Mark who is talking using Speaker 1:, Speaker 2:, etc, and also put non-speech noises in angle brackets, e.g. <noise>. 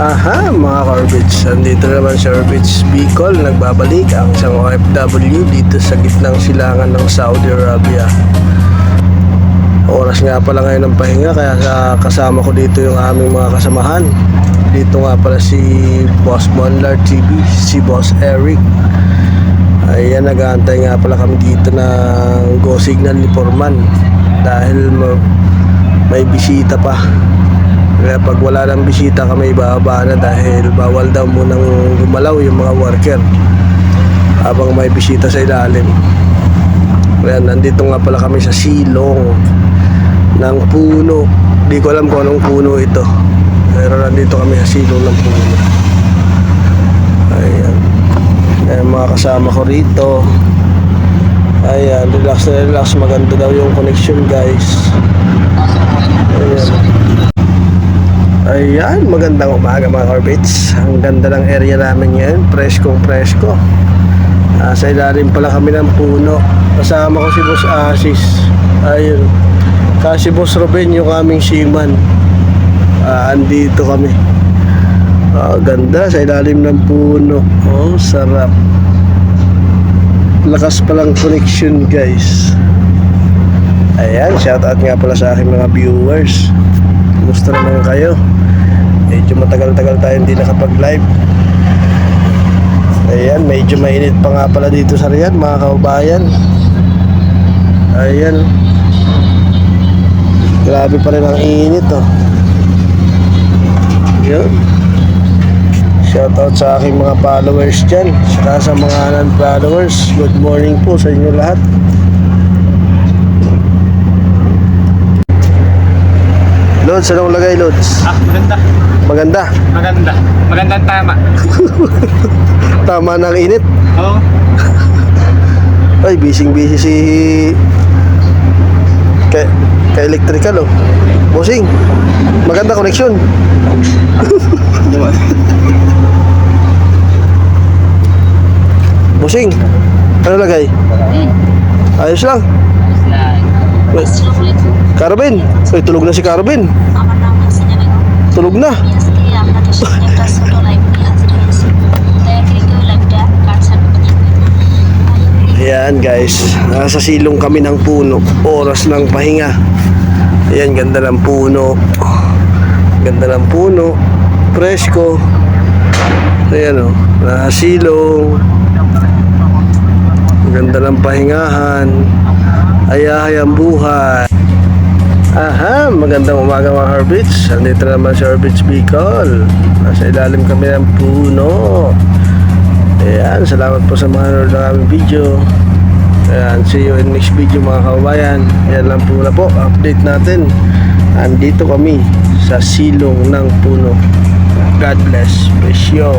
Speaker 1: Aha, mga Corbits. Andito naman si Orbits Bicol. Nagbabalik ang isang OFW dito sa gitnang silangan ng Saudi Arabia. Oras nga pala ngayon ng pahinga kaya sa- kasama ko dito yung aming mga kasamahan. Dito nga pala si Boss Monlar TV, si Boss Eric. Ayan, nag-aantay nga pala kami dito ng go signal ni Forman dahil ma- may bisita pa. Kaya pag wala ng bisita kami ibababa na dahil bawal daw munang gumalaw yung mga worker habang may bisita sa ilalim. Kaya nandito nga pala kami sa silong ng puno. Di ko alam kung anong puno ito. Pero nandito kami sa silong ng puno. Ayan. Ayan mga kasama ko rito. Ayan, relax na relax. Maganda daw yung connection guys. Ayan. Ayan, magandang umaga mga Orbits. Ang ganda ng area namin ngayon. Preskong presko. Ah, sa ilalim pala kami ng puno. Kasama ko si Boss Asis. Ayun. Kasi Boss Ruben yung aming seaman. Ah, andito kami. Ah, ganda sa ilalim ng puno. Oh, sarap. Lakas palang connection guys. Ayan, shoutout nga pala sa aking mga viewers. Kumusta naman kayo? Medyo matagal-tagal tayo hindi nakapag-live. Ayan, medyo mainit pa nga pala dito sa Riyadh, mga kaubayan. Ayan. Grabe pa rin ang init, oh. Yun. Shoutout sa aking mga followers dyan. Saka sa mga non-followers. Good morning po sa inyo lahat. Lods, anong lagay, Lods?
Speaker 2: Ah, maganda.
Speaker 1: Maganda.
Speaker 2: Maganda. Magandang tama. <laughs>
Speaker 1: Tama ng init.
Speaker 2: Oo. <laughs>
Speaker 1: Ay, bising-busy si... Ka, ka electrical, oh. Bossing, maganda connection. <laughs> Bossing, ano lagay? Ayos lang. Wait, Carabin. Uy, tulog na si Carabin. Tulog na. Ayan guys, nasa silong kami ng puno. Oras ng pahinga. Ayan, ganda ng puno. Ganda ng puno. Presko. Ayan o, oh, nasa silong. Ganda ng pahingahan. Ayahay ang buhay. Aha, magandang umaga mga Herbits. Andito naman si Herbits Bicol. Nasa ilalim kami ng puno. Ayan, salamat po sa mga nanonood ng aming video. Ayan, see you in next video mga kababayan. Ayan lang po na po, update natin. Andito kami sa silong ng puno. God bless. Peace yo.